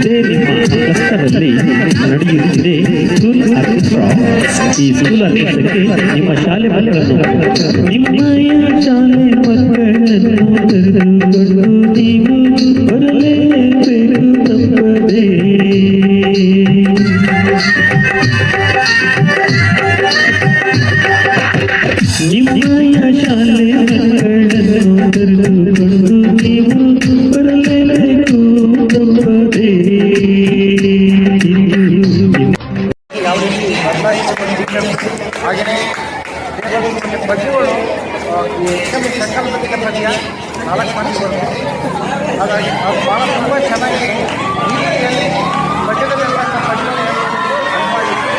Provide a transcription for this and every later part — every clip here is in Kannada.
ಇದೆ ನಿಮ್ಮ ಹಸ್ತರಲ್ಲಿ ನಡೆಯುತ್ತಿದೆ. ಸ್ಕೂಲ್ ಆರ್ಕೆಸ್ಟ್ರಾ ಈ ಸ್ಕೂಲ್ ಆರ್ಕೆಸ್ಟ್ರಾಕ್ಕೆ ನಿಮ್ಮ ಶಾಲೆ ಮಕ್ಕಳನ್ನು ನಿಮ್ಮ ಶಾಲೆ ಮಕ್ಕಳನ್ನು ಈ ಎಕನಾಮಿಕ್ ಸಂಕಲ್ಪದಿಂದ ಪದ್ಯ ನಾಲ್ಕು ಮಂದಿ ಬರುತ್ತೆ ಹಾಗಾಗಿ ಅದು ಭಾಳ ತುಂಬ ಚೆನ್ನಾಗಿದೆ. ಈ ರೀತಿಯಲ್ಲಿ ಪದ್ಯಗಳು ಅನ್ವಾಗಿತ್ತು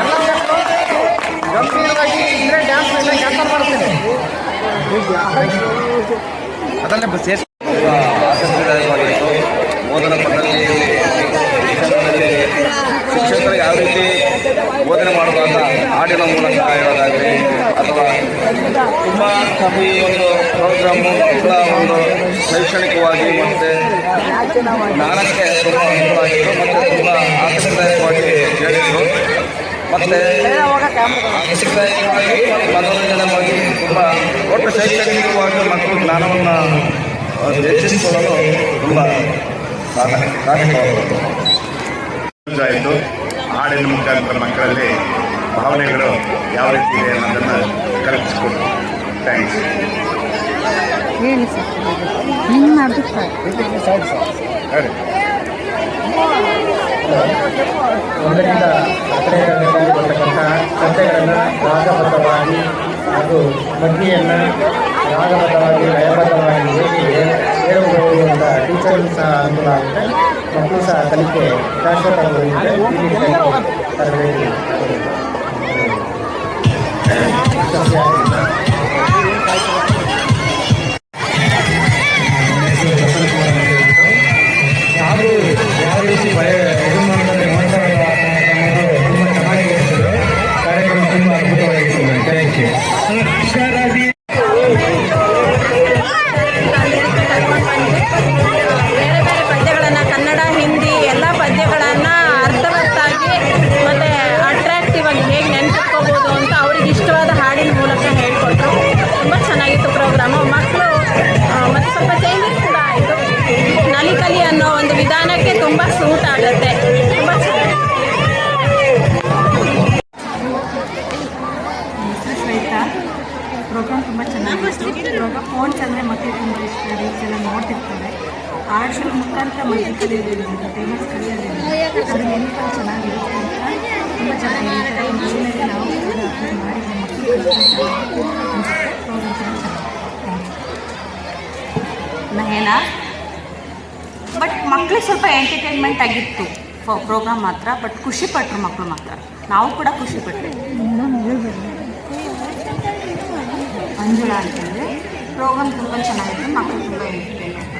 ಎಲ್ಲ ಗಂಭೀರವಾಗಿ ಡ್ಯಾನ್ಸ್ ಮಾಡ್ತೀನಿ. ಶಿಕ್ಷಕರು ಯಾವ ರೀತಿ ಬೋಧನೆ ಮಾಡುವಾಗ ಹಾಡಿನ ಮೂಲಕ ಹೇಳೋದಾಗಲಿ ಅಥವಾ ತುಂಬ ಈ ಒಂದು ಪ್ರೋಗ್ರಾಮು ಕೂಡ ಒಂದು ಶೈಕ್ಷಣಿಕವಾಗಿ ಮತ್ತು ಜ್ಞಾನಕ್ಕೆ ತುಂಬ ಅನುಕೂಲವಾಗಿತ್ತು ಮತ್ತು ತುಂಬ ಆಸಕ್ತಿದಾಯಕವಾಗಿ ಹೇಳಿದರು. ಮತ್ತು ಆಸಕ್ತಿದಾಯಕವಾಗಿ ಮನೋರಂಜನೆವಾಗಿ ತುಂಬ ಒಟ್ಟು ಶೈಕ್ಷಣಿಕವಾಗಿ ಮತ್ತು ಜ್ಞಾನವನ್ನು ಹೆಚ್ಚಿಸಿಕೊಳ್ಳಲು ತುಂಬ ಸಾಧಕವಾಗುತ್ತದೆ ಆಯಿತು ಹಾಡಿನ ಮುಖಾಂತರ ಮಕ್ಕಳಲ್ಲಿ ಭಾವನೆಗಳು ಯಾವ ರೀತಿ ಇದೆ ಅನ್ನೋದನ್ನು ಕಲ್ಪಿಸಿಕೊಟ್ಟು ಥ್ಯಾಂಕ್ಸ್ ಹೇಳಿ ಸರ್. ಹಿಂಗೆ ಬರ್ತಕ್ಕಂಥ ಕಥೆಗಳನ್ನು ರಾಗಬದ್ಧವಾಗಿ ಹಾಗೂ ಮಧ್ಯೆಯನ್ನು ರಾಗಬದ್ಧವಾಗಿ ಲಯಬದ್ಧವಾಗಿ ಹೇಗೆ ಹೇಳಬಹುದು ಅಂತ ಟೀಚರ್ ಸಹ ಅನುಕೂಲ ಆಗುತ್ತೆ. ಮಕ್ಕಳು ಸಹ ಕಲಿಕೆ ಶಾಶ್ವತವಾಗಿದೆ ಆರ್ಟ್ಸ್ಗಳ ಮುಖಾಂತರ ಕಲಿಯೋದ್ರಿಂದ ಫೇಮಸ್ ಕಲಿಯೋದ್ರಿಂದ ಅವ್ರಿಗೆ ನೆನಪು ಚೆನ್ನಾಗಿರುತ್ತೆ ಅಂತ ತುಂಬ ಚೆನ್ನಾಗಿರುತ್ತೆ ಈ ನಾವು ಅಪ್ಲೈ ನಯನ ಬಟ್ ಮಕ್ಳಿಗೆ ಸ್ವಲ್ಪ ಎಂಟರ್ಟೈನ್ಮೆಂಟ್ ಆಗಿತ್ತು. ಪ್ರೋಗ್ರಾಮ್ ಮಾತ್ರ ಬಟ್ ಖುಷಿ ಪಟ್ಟರು ಮಕ್ಕಳು ಮಾತ್ರ. ನಾವು ಕೂಡ ಖುಷಿ ಪಟ್ವಿ. ಅಂಜುಳ ಅಂತಂದರೆ ಪ್ರೋಗ್ರಾಮ್ ತುಂಬ ಚೆನ್ನಾಗಿತ್ತು ಮಕ್ಕಳು ತುಂಬ ಎಂಟರ್ಟೈನ್ಮೆಂಟ್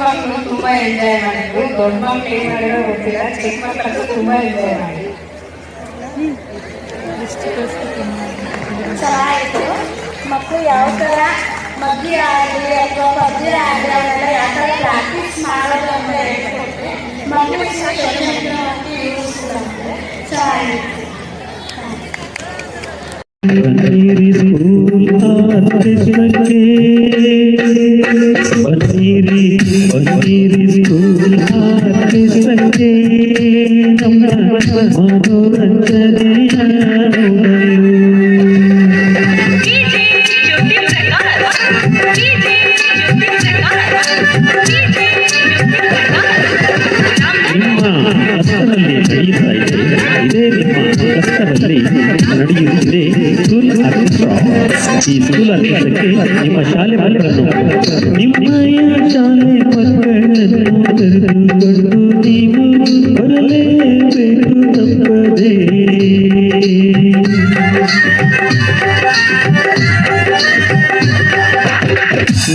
ಮಕ್ಕಳು ತುಂಬ ಎಂಜಾಯ್ ಮಾಡಿದ್ರು ದೊಡ್ಡ ಮಕ್ಕಳು ಏನು ಮಾಡಿರೋ ಗೊತ್ತಿಲ್ಲ ಚಿಕ್ಕ ಮಕ್ಕಳು ತುಂಬ ಎಂಜಾಯ್ ಮಾಡಿದ್ರು ಚೆನ್ನಾಗಿತ್ತು ಮಕ್ಕಳು ಯಾವ ಥರ ಮದ್ಯ ಆಗಲಿ ಅಥವಾ ಪದ್ಯ ಆಗಲಿ ಅವನ್ನೆಲ್ಲ ಯಾವ ಥರ Prakash. DJ Jyoti Prakash. DJ Jyoti Prakash. ನಿಮ್ಮ ಹಸ್ತರಲ್ಲಿ ನಡೆಯುತ್ತಾ ಇದೆ ಇದೇ ನಿಮ್ಮ ಹಸ್ತರಲ್ಲಿ ನಡೆಯುತ್ತಿದೆ ಸ್ಕೂಲ್ ಆರ್ಕೆಸ್ಟ್ರಾ ಈ ಸ್ಕೂಲ್ ಆರ್ಕೆಸ್ಟ್ರಾಕ್ಕೆ ನಿಮ್ಮ ಶಾಲೆ ಮಕ್ಕಳನ್ನು ನಿಮ್ಮಯ ಶಾಲೆ ಮಕ್ಕಳನ್ನು ಕರೆದುಕೊಂಡು ನೀವು ಬರಲೇಬೇಕು ತಪ್ಪದೇ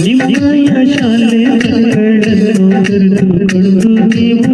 ನಿಮ್ಮಯ ಶಾಲೆ ಮಕ್ಕಳನ್ನು ಕರೆದುಕೊಂಡು ನೀವು